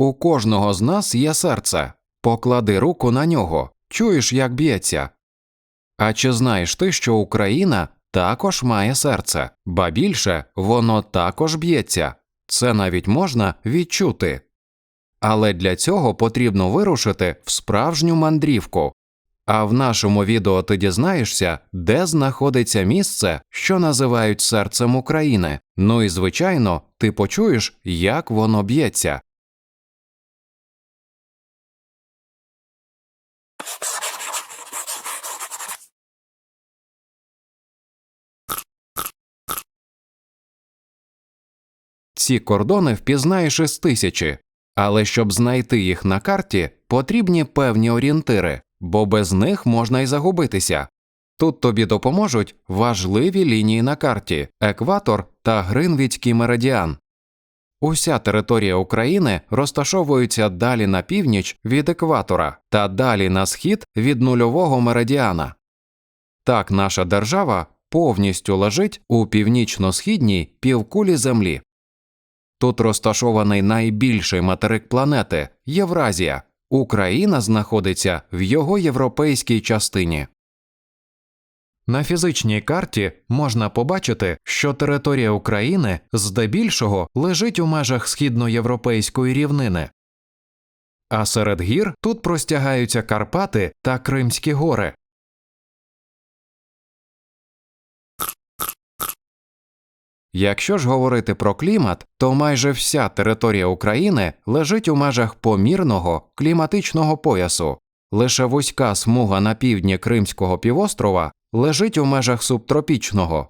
У кожного з нас є серце. Поклади руку на нього, чуєш, як б'ється. А чи знаєш ти, що Україна також має серце, ба більше воно також б'ється, це навіть можна відчути. Але для цього потрібно вирушити в справжню мандрівку. А в нашому відео ти дізнаєшся, де знаходиться місце, що називають серцем України. Ну і звичайно, ти почуєш, як воно б'ється. Ці кордони впізнаєш із тисячі, але щоб знайти їх на карті, потрібні певні орієнтири, бо без них можна й загубитися. Тут тобі допоможуть важливі лінії на карті екватор та Гринвіцький меридіан. Уся територія України розташовується далі на північ від екватора та далі на схід від нульового меридіана. Так наша держава повністю лежить у північно-східній півкулі Землі. Тут розташований найбільший материк планети Євразія. Україна знаходиться в його європейській частині. На фізичній карті можна побачити, що територія України здебільшого лежить у межах східноєвропейської рівнини. А серед гір тут простягаються Карпати та Кримські гори. Якщо ж говорити про клімат, то майже вся територія України лежить у межах помірного кліматичного поясу. Лише вузька смуга на півдні Кримського півострова лежить у межах субтропічного.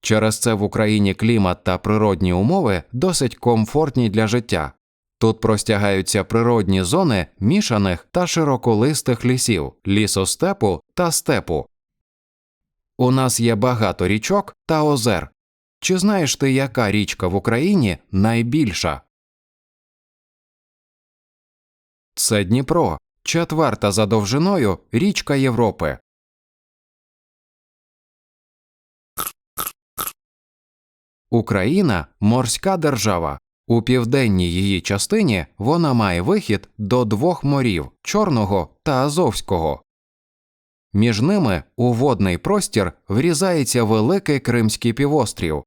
Через це в Україні клімат та природні умови досить комфортні для життя. Тут простягаються природні зони мішаних та широколистих лісів, лісостепу та степу. У нас є багато річок та озер. Чи знаєш ти, яка річка в Україні найбільша? Це Дніпро, четверта за довжиною річка Європи. Україна морська держава. У південній її частині вона має вихід до двох морів Чорного та Азовського. Між ними у водний простір врізається великий Кримський півострів.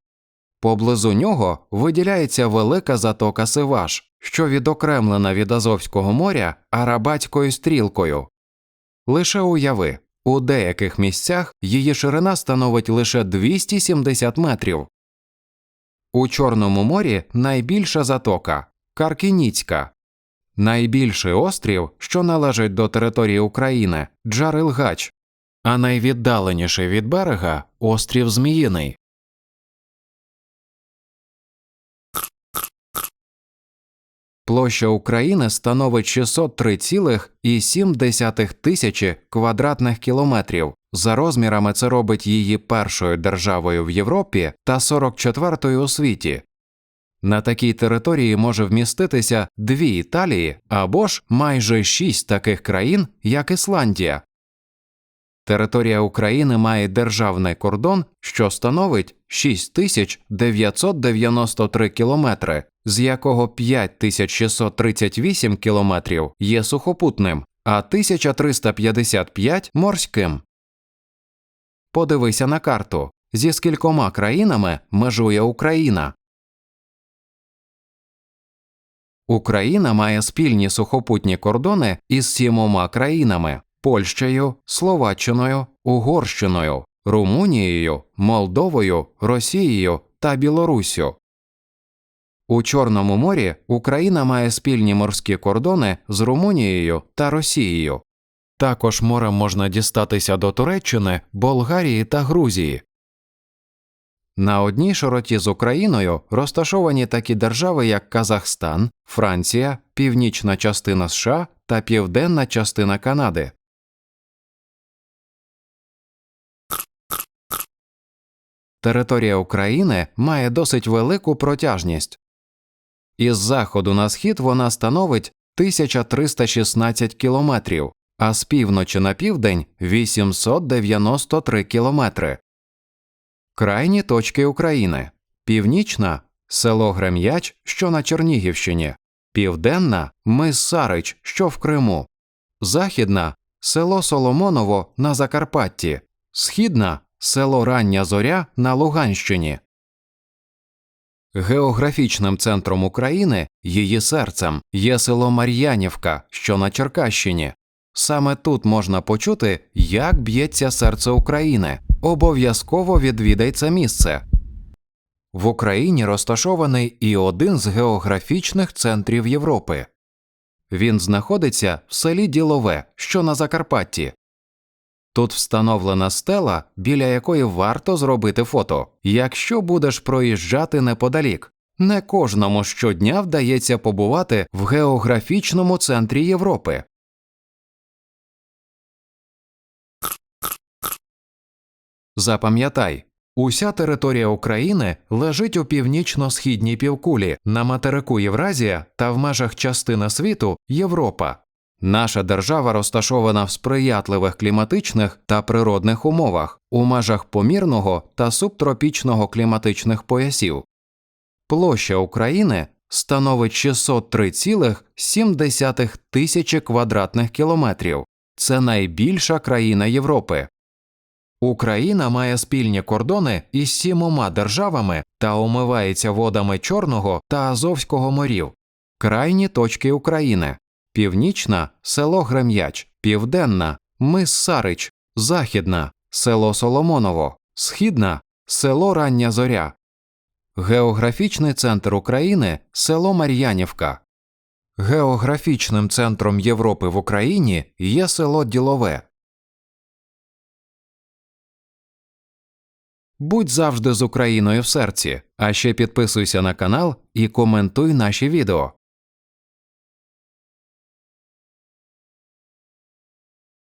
Поблизу нього виділяється велика затока Сиваш, що відокремлена від Азовського моря Арабатською стрілкою. Лише уяви, у деяких місцях її ширина становить лише 270 метрів. У Чорному морі найбільша затока Каркініцька, найбільший острів, що належить до території України Джарилгач, а найвіддаленіший від берега острів Зміїний. Площа України становить 603,7 тисячі квадратних кілометрів. За розмірами це робить її першою державою в Європі та 44-ю у світі. На такій території може вміститися дві Італії або ж майже шість таких країн, як Ісландія. Територія України має державний кордон, що становить 6993 кілометри, з якого 5638 кілометрів є сухопутним, а 1355 морським. Подивися на карту, зі скількома країнами межує Україна. Україна має спільні сухопутні кордони із сімома країнами Польщею, Словаччиною, Угорщиною, Румунією, Молдовою, Росією та Білоруссю. У Чорному морі Україна має спільні морські кордони з Румунією та Росією. Також морем можна дістатися до Туреччини, Болгарії та Грузії. На одній широті з Україною розташовані такі держави, як Казахстан, Франція, північна частина США та південна частина Канади. Територія України має досить велику протяжність. Із заходу на схід вона становить 1316 кілометрів, а з півночі на південь 893 кілометри. Крайні точки України Північна село Грем'яч, що на Чернігівщині, Південна мис Сарич, що в Криму, Західна село Соломоново на Закарпатті, Східна село Рання Зоря на Луганщині. Географічним центром України, її серцем, є село Мар'янівка, що на Черкащині. Саме тут можна почути, як б'ється серце України. Обов'язково відвідай це місце. В Україні розташований і один з географічних центрів Європи. Він знаходиться в селі Ділове, що на Закарпатті. Тут встановлена стела, біля якої варто зробити фото, якщо будеш проїжджати неподалік. Не кожному щодня вдається побувати в географічному центрі Європи. Запам'ятай, уся територія України лежить у північно-східній півкулі на материку Євразія та в межах частини світу Європа. Наша держава розташована в сприятливих кліматичних та природних умовах у межах помірного та субтропічного кліматичних поясів. Площа України становить 603,7 тисячі квадратних кілометрів. Це найбільша країна Європи. Україна має спільні кордони із сімома державами та омивається водами Чорного та Азовського морів. Крайні точки України Північна село Грем'яч, Південна мис Сарич, Західна село Соломоново, Східна село Рання Зоря. Географічний центр України село Мар'янівка. Географічним центром Європи в Україні є село Ділове. Будь завжди з Україною в серці, а ще підписуйся на канал і коментуй наші відео.